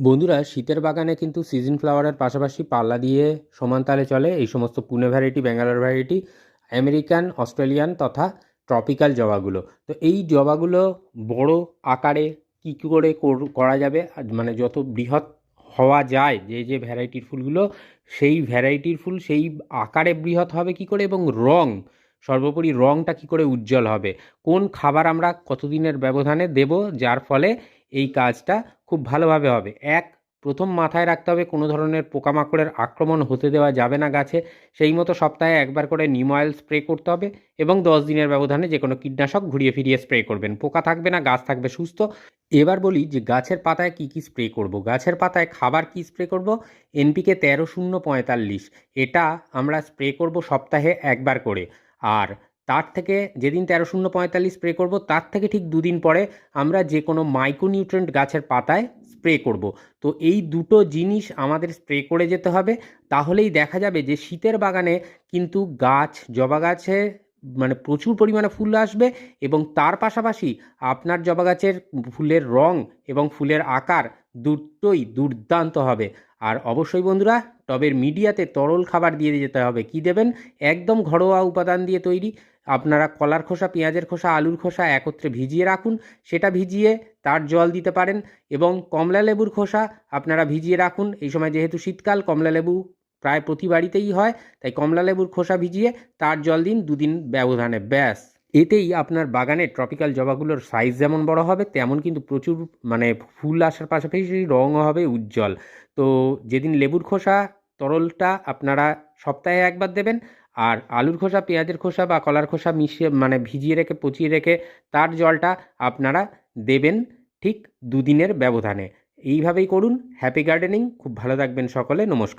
বন্ধুরা, শীতের বাগানে কিন্তু সিজন ফ্লাওয়ারের পাশাপাশি পাল্লা দিয়ে সমান তালে চলে এই সমস্ত Pune variety Bangalore variety American Australian তথা ট্রপিক্যাল জবাগুলো। তো এই জবাগুলো বড় আকারে কী কী করে করা যাবে? মানে যত বৃহৎ হওয়া যায় যে যে ভ্যারাইটির ফুলগুলো, সেই ভ্যারাইটির ফুল সেই আকারে বৃহৎ হবে কি করে এবং রং, সর্বোপরি রংটা কি করে উজ্জ্বল হবে? কোন খাবার আমরা কতদিনের ব্যবধানে দেব? যার ফলে এই কাজটা খুব ভালোভাবে হবে। এক, প্রথম মাথায় রাখতে হবে কোনো ধরনের পোকামাকড়ের আক্রমণ হতে দেওয়া যাবে না গাছে। সেই মতো সপ্তাহে একবার করে নিম অয়েল স্প্রে করতে হবে এবং দশ দিনের ব্যবধানে যে কোনো কীটনাশক ঘুরিয়ে ফিরিয়ে স্প্রে করবেন। পোকা থাকবে না, গাছ থাকবে সুস্থ। এবার বলি যে গাছের পাতায় কি কি স্প্রে করব? গাছের পাতায় খাবার কি স্প্রে করব? এনপিকে তেরো শূন্য পঁয়তাল্লিশ। এটা আমরা স্প্রে করব সপ্তাহে একবার করে। আর তার থেকে যেদিন তেরো শূন্য পঁয়তাল্লিশ স্প্রে করব, তার থেকে ঠিক দুদিন পরে আমরা যে কোনো মাইক্রোনিউট্রেন্ট গাছের পাতায় স্প্রে করব। তো এই দুটো জিনিস আমাদের স্প্রে করে যেতে হবে। তাহলেই দেখা যাবে যে শীতের বাগানে কিন্তু গাছ, জবা গাছে মানে প্রচুর পরিমাণে ফুল আসবে এবং তার পাশাপাশি আপনার জবা গাছের ফুলের রং এবং ফুলের আকার দুটোই দুর্দান্ত হবে। আর অবশ্যই বন্ধুরা, টবের মিডিয়াতে তরল খাবার দিয়ে যেতে হবে। কি দেবেন? একদম ঘরোয়া উপাদান দিয়ে তৈরি। আপনারা কলার খোসা, পেঁয়াজের খোসা, আলুর খোসা একত্রে ভিজিয়ে রাখুন। সেটা ভিজিয়ে তার জল দিতে পারেন এবং কমলা লেবুর খোসা আপনারা ভিজিয়ে রাখুন। এই সময় যেহেতু শীতকাল, কমলা লেবু প্রায় প্রতি বাড়িতেই হয়, তাই কমলা লেবুর খোসা ভিজিয়ে তার জল দিন দুদিন ব্যবধানে। ব্যাস। এতেই আপনার বাগানে ট্রপিক্যাল জবাগুলোর সাইজ যেমন বড় হবে, তেমন কিন্তু প্রচুর মানে ফুল আসার পাশাপাশি রঙও হবে উজ্জ্বল। তো যেদিন লেবুর খোসা, তরলটা আপনারা সপ্তাহে একবার দেবেন আর আলুর খোসা, পেঁয়াজের খোসা বা কলার খোসা মিশিয়ে মানে ভিজিয়ে রেখে, পচিয়ে রেখে তার জলটা আপনারা দেবেন ঠিক দুদিনের ব্যবধানে। এইভাবেই করুন। হ্যাপি গার্ডেনিং খুব ভালো থাকবেন সকলে। নমস্কার।